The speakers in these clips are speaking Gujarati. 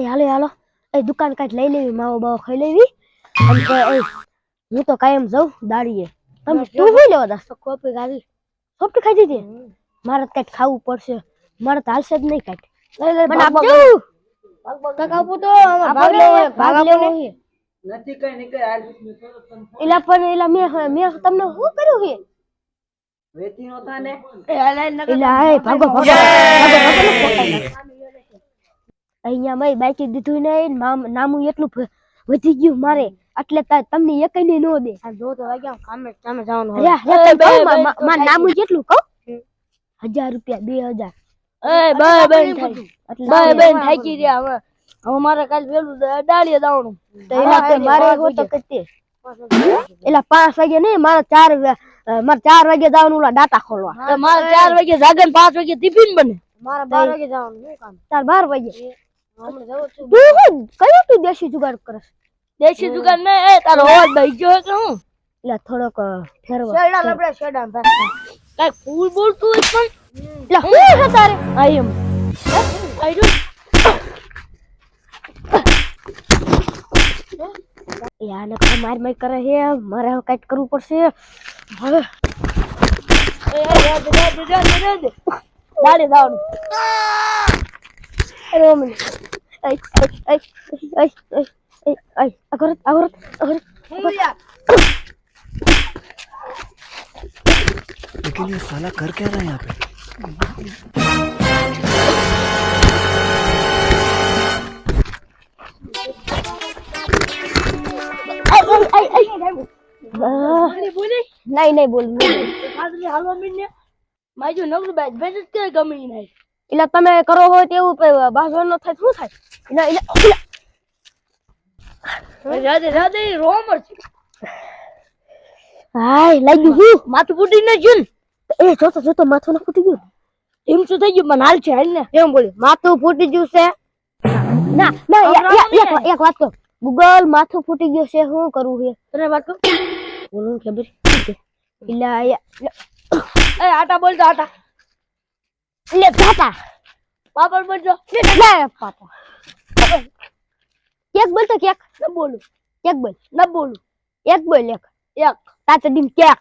એ હાલો હાલો. એ દુકાન કાંઈક લઈ લેવી માવો બાવો ખાઈ લેવી. અને કે એ હું તો કાયમ જાઉં દાડીએ. તમે તું શું લેવા દાસ કોપી ખાધી. કોપી ખાધી હતી મારે તો કાંઈક ખાવું પડશે. મારે તો હાલશે જ નહીં કાંઈક. મને આપજો. કાંઈક આપો તો ભાગ લેવો ભાગ લેવો. નથી કઈ નહીં કઈ. એલા પણ એલા મેં મેં તમને શું કર્યું ને. એલા ભાગો ભાગો. અહીંયા મેં બાકી દીધું નહીં નામ નામું એટલું વધી ગયું મારે. એટલે તમને એકઈને ન દે. જો તો વાગ્યા કામે કામે જવાનું મારું નામું કેટલું કહું. હજાર રૂપિયા બે હજાર. એ બાય બેન બાય બેન થાકી રહ્યા હવે. હવે મારે કાલ તો મારે તો. એલા પાંચ વાગે નહીં મારે ચાર મારે ચાર વાગે જવાનું ઓલા ડાટા ખોલવા. મારે ચાર વાગે જાગે પાંચ વાગે ટિફિન બને. મારે બાર વાગે જવાનું શું બાર વાગે. તું કયું તું દેશી જુગાડ કરસ દેશી જુગાડ ને એ તારો અવાજ દઈ ગયો કે હું એટલે થોડોક ફેરવા શેડા લબડે શેડા કાંઈ ફૂલ બોલતું એક પણ એટલે હું છે તારે આઈ એમ આઈ ડુ યાને કઈ માર માર કરે છે મારે હવે કાંઈક કરવું પડશે હવે યાદ દાડી Роман. Ай, ай, ай, ай, ай, ай, ай. Аккурат, аккурат, аккурат. Муя. لیکن یہ سالہ کر کیا رہا ہے یہاں پہ نہیں نہیں بول میں جو نقل بیٹھ بیٹھ کے کمی نہیں એટલે તમે કરો હોય તેવું બાજુ નો થાય શું થાય? એટલે એટલે રાધે રાધે રોમ છે હાય લાગ્યું હું. માથું ફૂટી ન ગયું એ જોતો જોતો માથું ના ફૂટી ગયું. એમ શું થઈ ગયું? મને હાલ છે હાલ ને. એમ બોલ્યું. માથું ફૂટી ગયું છે. ના ના એક- વાત કહું. ગૂગલ માથું ફૂટી ગયું છે શું કરવું છે? તને વાત કહું? બોલું ખબર એટલે એ આટા બોલતો આટા. એટલે પાપા પાપડ બનજો. લે પાપા કેક બોલ તો કેક ન બોલું. કેક બોલ. ન બોલું. એક બોલ એક. એક. તાચડીમ કેક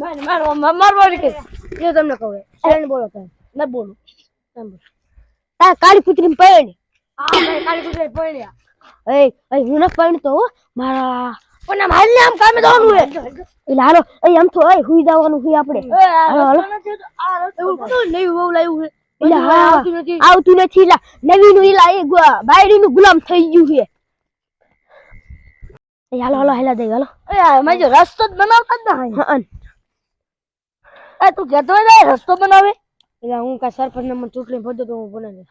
માર માર માર મારવાડી કે જો તમને કહું. ફ્રેન્ડ બોલો તમે. ન બોલું. તાર કાળી પુત્રી પૈણ. આ ભાઈ કાલી કુતરે પડ્યા એ હું ન પૈણતો હો. મારા પણ આમ હાલ ને આમ કામે જવાનું હે. એટલે હાલો એ આમ તો એ હુઈ જવાનું હુઈ આપણે. હાલો, હાલો. એવું બધું લાવ્યું છે આવતું નથી. લા નવી નું ઈલા એ બાયડી નું ગુલામ થઈ ગયું છે. હાલો હાલો હેલા દઈ હાલો. એ આ રસ્તો જ બનાવતા જ ના હા એ તું કહેતો રસ્તો બનાવે. એટલે હું કા સરપંચ નંબર ચૂંટણી ભરતો તો હું બનાવી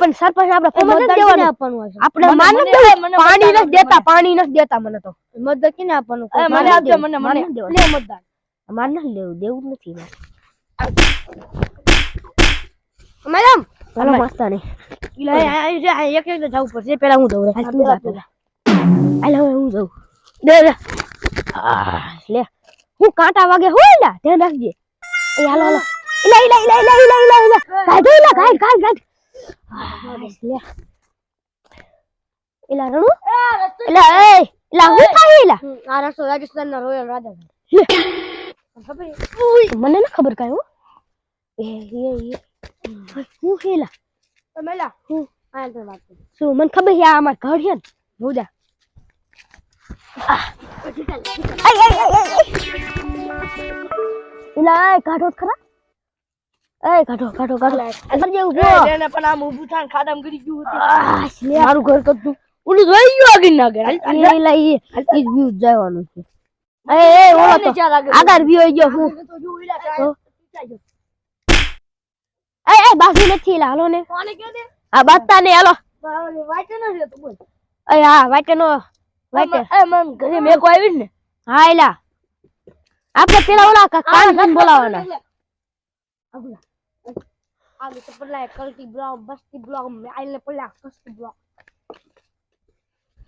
પણ સરપંચ આપણે મતદાન દેવાનું. કેને આપવાનું હશે. આપણે મને- માન દેવું. પાણી નથી દેતા પાણી નથી દેતા મને તો. મતદાન કેને આપવાનું? મને આપજો મને મને લે મતદાન. મારે નથી લેવું દેવું નથી મેડમ! ચાલો મસ્તાની. લે આ જે એક એક જવું પડશે. પેલા હું દઉં પેલા હાલ હું જાઉં દે દે. લે. હું કાંટા વાગે હોય લા ધ્યાન રાખજે. એ હાલો હાલો. ઇલા ઇલા ઇલા ઇલા ઇલા ઇલા ઇલા કાઢો ઇલા કાઢ. કાઢ કાઢ આહ, લે ઇલા રણુ? ઇલા એ ઇલા હું થાય ઇલા આ રસ્તો રાજસ્થાન ના રોયલ રાજા મને ના ખબર કાય હો. એ એ હું હેલા ઇલા મેલા હું? આ તો વાત શું મને ખબર છે આ અમાર ઘર છે ને ભૂજા? આય આય આય આય ઇલા એ કાઢો ખરા? એ કાઢો કાઢો કાઢો. અંદર જેવું જો. એને પણ આમ ઊભું થાય ને ગરી ગયું હતું. મારું ઘર કરતું ઓલું જોઈ ગયું આગળ ના આગળ. હાલ, હાલ, ઈ ઈ વ્યૂ જવાનું છે. એ એ ઓલો તો આગળ. આગળ વ્યૂ ગયો હું. તો જો ઓલા તો? ચાલ. એ એ બાજુ નથી લા હાલો ને. કોને કહે દે? આ બાતા ને હાલો બોલ. એ હા વાટે નો વાટે. એ મમ ઘરે આવી ને. હા એલા આપણે પેલા ઓલા કાન બોલાવાના. આગે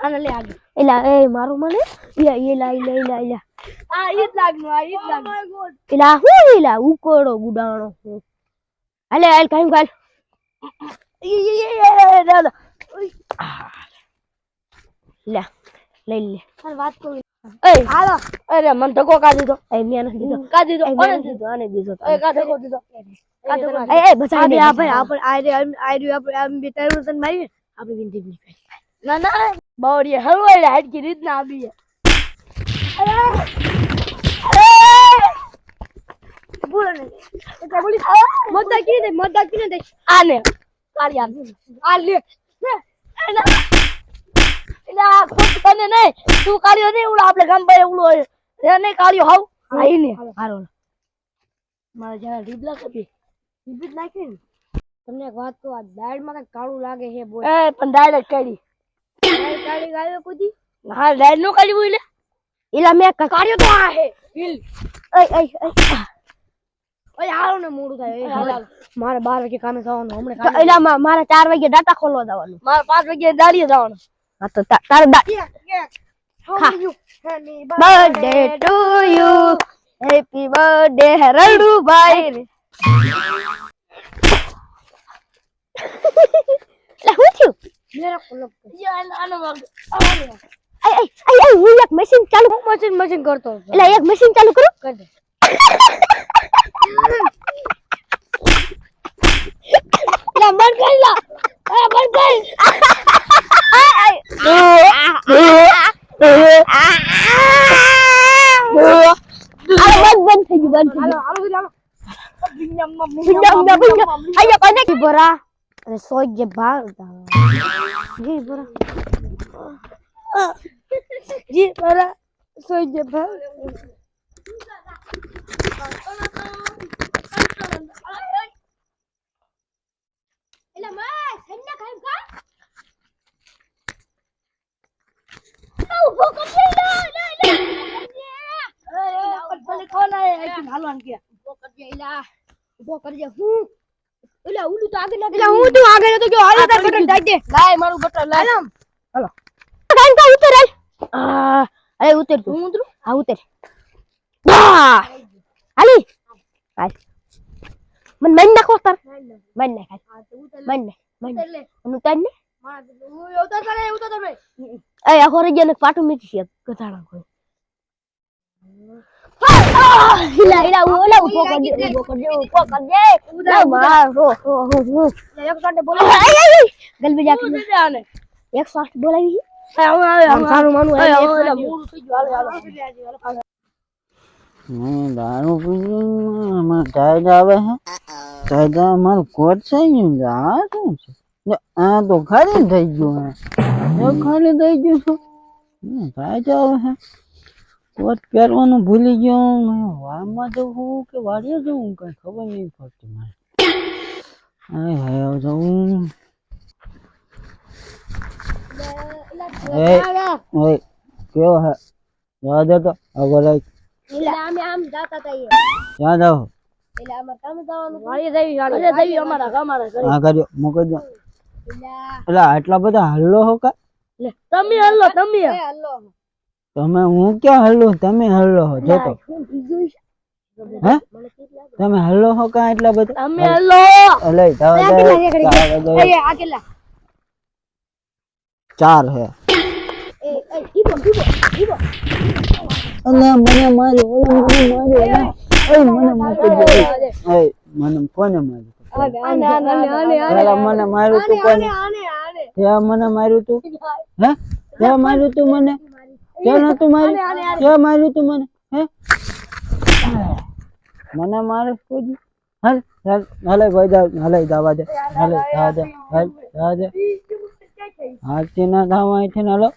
આને લે આગે એલા એ મારું મને એલા એલા એલા એલા એલા આ ઈ જ લાગનું આ ઈ જ લાગનું એલા હું એલા ઉકોડો ગુડાણો હાલે હાલ કાઈ કાલ ઈ, ઈ, ઈ, ઈ, ઈ, દાદા. લે લઈ લે વાત કરું એ હાલો અરે મને ધક્કો કા દીધો એ મેં નથી દીધો કા દીધો એ કોને મેં નથી દીધો દીધો આને દીધો એ દીધો એ એ બચાવી આપણે આ રે આ રે આપણે આમ બે ત્રણ મારીએ આપણે વિનંતી બી ના ના બાવડી હલવાઈ હાડકી બોલો ને બોલી મતદાર કી દે મતદાર કી દે આને કાળિયા આ લે એના એટલે તને નહીં તું કાળિયો નહીં આપણે ગામ પર હાવ હારો મારે જરા રીબલા કપી રીબીટ નાખી ને. તમને એક વાત કહું આ દાળમાં કઈ કાળું લાગે છે બોલ. એ પણ ડાયરેક્ટ કાઢી. કાળી ગાયો કુદી? હા દાળ નો કાઢી બોલે એલા મેં કાઢ્યો તો આ હે. હિલ અય અય અય. ઓય હાલો ને મોડું થાય. એ હાલ. હાલ. મારે બાર વાગે કામે જવાનું હમણાં એલા મારે ચાર વાગે દાતા ખોલવા જવાનું. મારે પાંચ વાગે દાડીએ જવાનું. હા તો તારે birthday to you. Happy birthday રડુ ભાઈ. હું થયું મેરા કોલપ આનો અય અય અય હું એક મશીન ચાલુ મશીન મશીન કરતો એટલે એક મશીન ચાલુ કરો કર દે લા બંધ કરી લા એ બંધ કરી આ બંધ બંધ થઈ ગયું બંધ થઈ હાલો ગયું હાલો હાલો બિંગમ ભીંડા, ભીંડા, ભીંડા. અહીંયા કોને કી ભરા અરે સોય જે ભાગ જી ભરા જી બરા ઊભો કરજે હું એટલે ઉલું તો આગળ એટલે હું તું આગળ તો ગયો હાલ તાર બટન દાઈ દે લાય મારું બટન લાય. ગાન કા ઉતર આ અરે ઉતર તું. હું ઉતરું? હા ઉતર. હાલી. હાલ. મન મન નાખો તાર. મન નાખ. હાલ. મન નાખ મન. અને ઉતાર ને. હું ઉતર કરે ઉતર તમે એ આખો રે ગયા ને પાટું મીઠી છે ગધાડા કોઈ. ila ila ila upoko ndio upoko ndio upoko je na maro yak sante bola ay ay galbe ja ke jaane yak sante bola hi ay ay ay sanu manu ay ay ay ay ay ay ay ay કાયદા અમાર કોર્ટ છે આ શું છે આ તો ખાલી થઈ ગયું ખાલી થઈ ગયું છું કાયદા આવે કોટ પહેરવાનું ભૂલી ગયો મેં વારમાં જવું કે વાડીએ જવું કઈ ખબર નહીં પડતી મને. આય હાય હવે જવું એ ઓય કેવો હે? જવા દે તો? આગળ આય. એટલે અમે આમ જાતા તા એ. ક્યાં જાઓ એટલે અમાર કામ જવાનું વાળી દેવી વાળી દેવી અમારા અમારા. ઘરે. હા કર્યો મૂકી દો. એટલે આટલા બધા હલ્લો હો કા? લે તમે હલ્લો તમે. તમે હું ક્યાં હલ્લો તમે હલ્લો હો જો તો. હે? તમે હલ્લો હો કા એટલા બધા? અમે હલ્લો અલે કેટલા ચાર હે. અલે મને મારી ઓલો મને મારી અલે. ઓય મને મારી દે મને કોને મારી મને માર્યું તું કોને? મને માર્યું તું? હે? ત્યાં માર્યું તું મને? ત્યાં નતું માર્યું? ત્યાં માર્યું તું મને? હે? મને મારે કોઈ હાલ હાલ હાલે ભાઈ જા હાલે દાવા દે હાલે દાવા દે હાલ દાવા દે. હાલ ના દાવા અહીંથી ના લો.